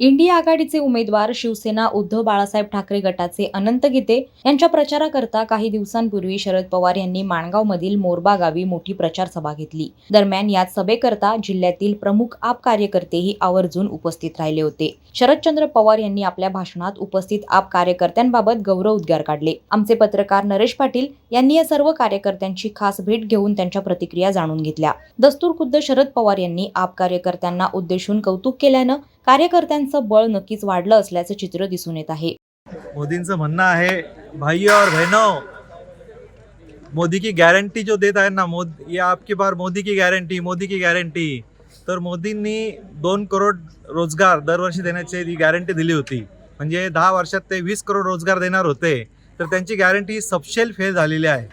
India आघाडीचे उमेदवार शिवसेना उद्धव बाळासाहेब ठाकरे गटाचे अनंत गीते यांच्या प्रचाराकरता काही दिवसांपूर्वी शरद पवार यांनी माणगावमधील मोरबा गावी मोठी प्रचार सभा घेतली. दरम्यान याच सभेकरता जिल्ह्यातील प्रमुख आप कार्यकर्तेही आवर्जून उपस्थित राहिले होते. शरदचंद्र पवार यांनी आपल्या भाषणात उपस्थित आप कार्यकर्त्यांबाबत गौरव उद्गार काढले. आमचे पत्रकार नरेश पाटील यांनी या सर्व कार्यकर्त्यांची खास भेट घेऊन त्यांच्या प्रतिक्रिया जाणून घेतल्या. दस्तूर खुद्द शरद पवार यांनी आप कार्यकर्त्यांना उद्देशून कौतुक केल्यानं कार्यकर्त्यांचं बळ नक्कीच वाढलं असल्याचं चित्र दिसून येत आहे. मोदींचं म्हणणं आहे भाई और बहनों मोदी की गॅरंटी जो देत आहे ना मोदी या आपकी बार मोदी की गॅरंटी मोदी की गॅरंटी तर मोदींनी दोन करोड रोजगार दरवर्षी देण्याची ती गॅरंटी दिली होती. म्हणजे दहा वर्षात ते वीस करोड रोजगार देणार होते. तर त्यांची गॅरंटी सपशेल फेल झालेली आहे.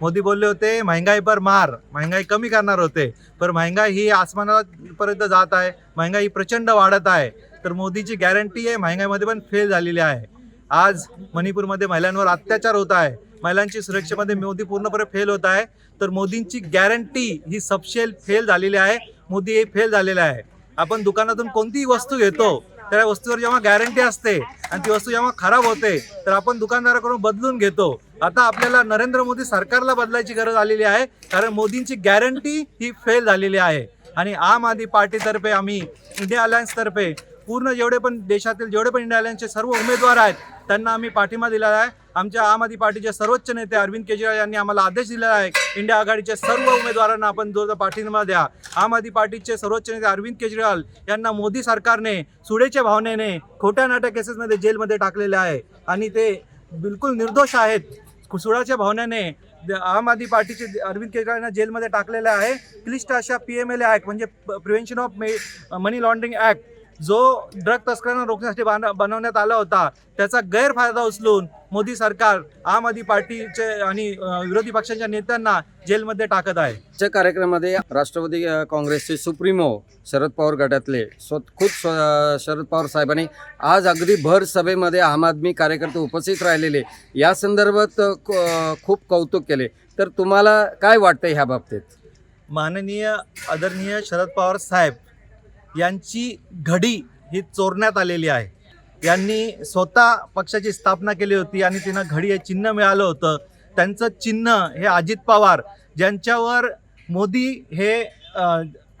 मोदी बोलले होते महंगाई पर मार महंगाई कमी करणार होते पर महंगाई ही आसमानापर्यंत जात आहे महंगाई प्रचंड वाढत आहे. तर मोदीची गॅरंटी आहे महंगाईमध्ये पण फेल झालेली आहे. आज मणिपूरमध्ये महिलांवर अत्याचार होत आहे महिलांची सुरक्षेमध्ये मोदी पूर्णपणे फेल होत आहे तर मोदींची गॅरंटी ही सबशेल फेल झालेली आहे मोदी हे फेल झालेलं आहे. आपण दुकानातून कोणतीही वस्तू घेतो त्या वस्तूवर जेव्हा गॅरंटी असते आणि ती वस्तू जेव्हा खराब होते तर आपण दुकानदाराकडून बदलून घेतो. आता आपल्याला नरेंद्र मोदी सरकारला बदलायची गरज आलेली आहे कारण मोदींची गॅरंटी ही फेल झालेली आहे. आणि आम आदमी पार्टीतर्फे आम्ही इंडिया अलायन्सतर्फे पूर्ण जेवढे पण देशातील जेवढे पण इंडिया अलायन्सचे सर्व उमेदवार आहेत त्यांना आम्ही पाठिंबा दिलेला आहे. आमच्या आम आदमी पार्टीचे सर्वोच्च नेते अरविंद केजरीवाल यांनी आम्हाला आदेश दिलेला आहे इंडिया आघाडीच्या सर्व उमेदवारांना आपण जो पाठिंबा द्या. आम आदमी पार्टीचे सर्वोच्च नेते अरविंद केजरीवाल यांना मोदी सरकारने सुडेच्या भावनेने खोट्या नाट्या केसेसमध्ये जेलमध्ये टाकलेले आहे. आणि ते बिलकुल निर्दोष आहेत. कुसुळाच्या भावनेने द- आम आदमी पार्टीचे अरविंद केजरीवाल यांना जेलमध्ये टाकलेलं आहे. क्लिष्ट अशा पी एम एल ॲक्ट म्हणजे प्रिव्हेन्शन ऑफ मे मनी लॉन्ड्रिंग ॲक्ट जो ड्रग तस्करांना रोखण्यासाठी बांध- बनवण्यात आला होता त्याचा गैरफायदा उचलून मोदी सरकार आम आदमी पार्टीचे आणि विरोधी पक्षांच्या नेत्यांना जेलमध्ये टाकत आहे. आजच्या कार्यक्रमामध्ये राष्ट्रवादी काँग्रेसचे सुप्रीमो शरद पवार गटातले स्व खुद स्व शरद पवार साहेबांनी आज अगदी भर सभेमध्ये आम आदमी कार्यकर्ते उपस्थित राहिलेले. या संदर्भात खूप कौतुक केले. तर तुम्हाला काय वाटतं ह्या बाबतीत? माननीय आदरणीय शरद पवार साहेब यांची घडी ही चोरण्यात आलेली आहे. यांनी स्वतः पक्षाची स्थापना केली होती आणि त्यांना घडी हे चिन्ह मिळालं होतं. त्यांचं चिन्ह हे अजित पवार ज्यांच्यावर मोदी हे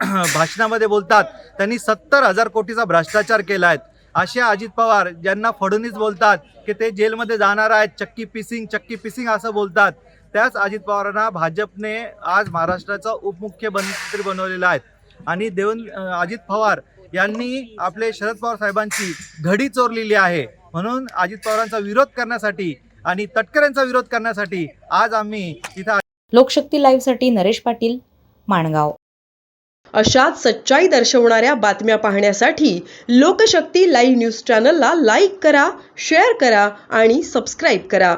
भाषणामध्ये बोलतात त्यांनी सत्तर हजार कोटीचा भ्रष्टाचार केला आहे. असे अजित पवार ज्यांना फडणवीस बोलतात की ते जेलमध्ये जाणार आहेत चक्की पिसिंग चक्की पिसिंग असं बोलतात त्याच अजित पवारांना भाजपने आज महाराष्ट्राचा उपमुख्यमंत्री बनवलेला आहे. आणि देवेंद अं, अजित पवार यांनी आपले शरद पवार साहेबांची घडी चोरलेली आहे. म्हणून अजित पवारांचा विरोध करण्यासाठी आणि तटकऱ्यांचा विरोध करण्यासाठी आज आम्ही इथं लोकशक्ती लाईव्हसाठी नरेश पाटील माणगाव. अशाच सच्चाई दर्शवणाऱ्या बातम्या पाहण्यासाठी लोकशक्ती लाईव्ह न्यूज चॅनलला लाईक करा शेअर करा आणि सबस्क्राईब करा.